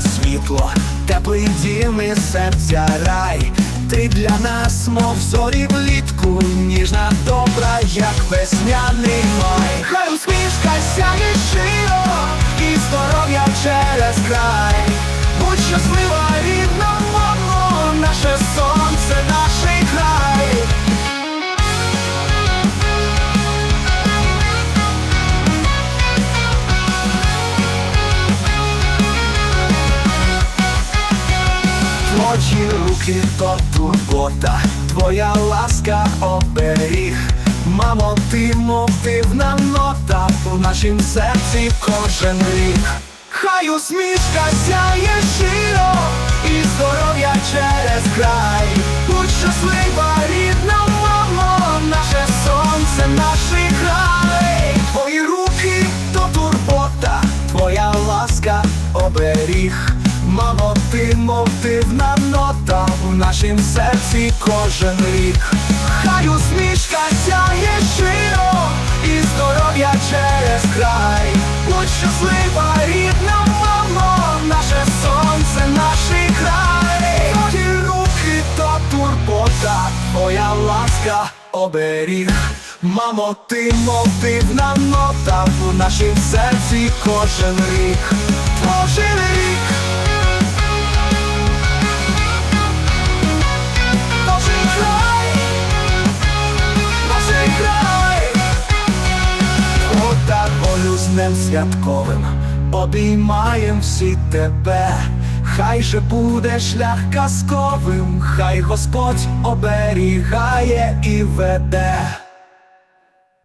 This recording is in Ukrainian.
світло, теплий дім і серця рай. Ти для нас, мов зорі влітку, ніжна добра, як весняний май. Хай усмішка сяє щиро, і здоров'я через край. Будь щаслива, рідна Твої руки то турбота, твоя ласка оберіг. Мамо, ти мов дивна нота в нашім серці кожен рік. Хай усмішка сяє широ і здоров'я через край. Будь щаслива, рідна мамо, наше сонце, наш край. Твої руки то турбота, твоя ласка оберіг. Мамо, ти мов нота в нашім серці кожен рік. Хай усмішка сяє широ і здоров'я через край. Будь щаслива, рідна мамо, наше сонце, наш край. Твої руки то турбота, твоя ласка оберіг. Мамо, ти мов нота в нашім серці кожен рік. Кожен рік. Днем святковим, обіймаєм всі тебе, хай же буде шлях казковим, хай Господь оберігає і веде.